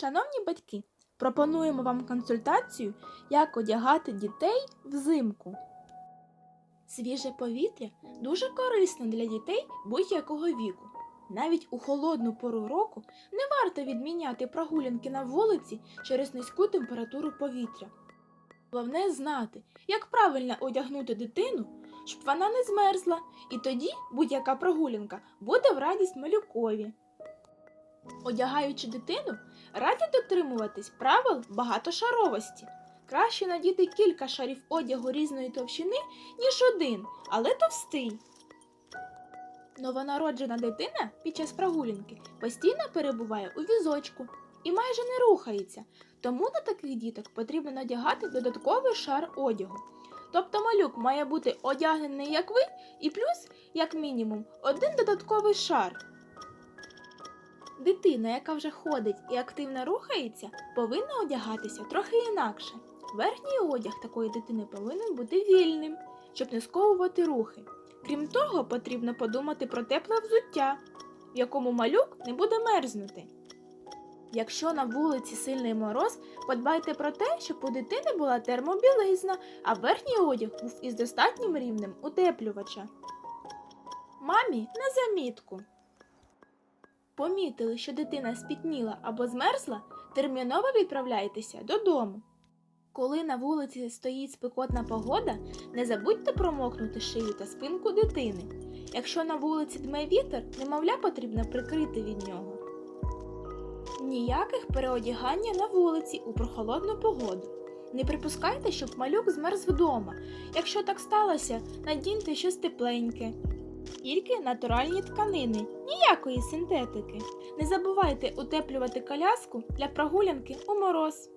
Шановні батьки, пропонуємо вам консультацію, як одягати дітей взимку. Свіже повітря дуже корисно для дітей будь-якого віку. Навіть у холодну пору року не варто відміняти прогулянки на вулиці через низьку температуру повітря. Головне знати, як правильно одягнути дитину, щоб вона не змерзла, і тоді будь-яка прогулянка буде в радість малюкові. Одягаючи дитину, раді дотримуватись правил багатошаровості. Краще надіти кілька шарів одягу різної товщини, ніж один, але товстий. Новонароджена дитина під час прогулянки постійно перебуває у візочку і майже не рухається, тому на таких діток потрібно надягати додатковий шар одягу. Тобто малюк має бути одягнений як ви, і плюс, як мінімум, один додатковий шар. Дитина, яка вже ходить і активно рухається, повинна одягатися трохи інакше. Верхній одяг такої дитини повинен бути вільним, щоб не сковувати рухи. Крім того, потрібно подумати про тепле взуття, в якому малюк не буде мерзнути. Якщо на вулиці сильний мороз, подбайте про те, щоб у дитини була термобілизна, а верхній одяг був із достатнім рівнем утеплювача. Мамі на замітку. Помітили, що дитина спітніла або змерзла, терміново відправляйтеся додому. Коли на вулиці стоїть спекотна погода, не забудьте промокнути шию та спинку дитини. Якщо на вулиці дме вітер, немовля потрібно прикрити від нього. Ніяких переодягання на вулиці у прохолодну погоду. Не припускайте, щоб малюк змерз вдома. Якщо так сталося, надіньте щось тепленьке. Тільки натуральні тканини, ніякої синтетики. Не забувайте утеплювати коляску для прогулянки у мороз.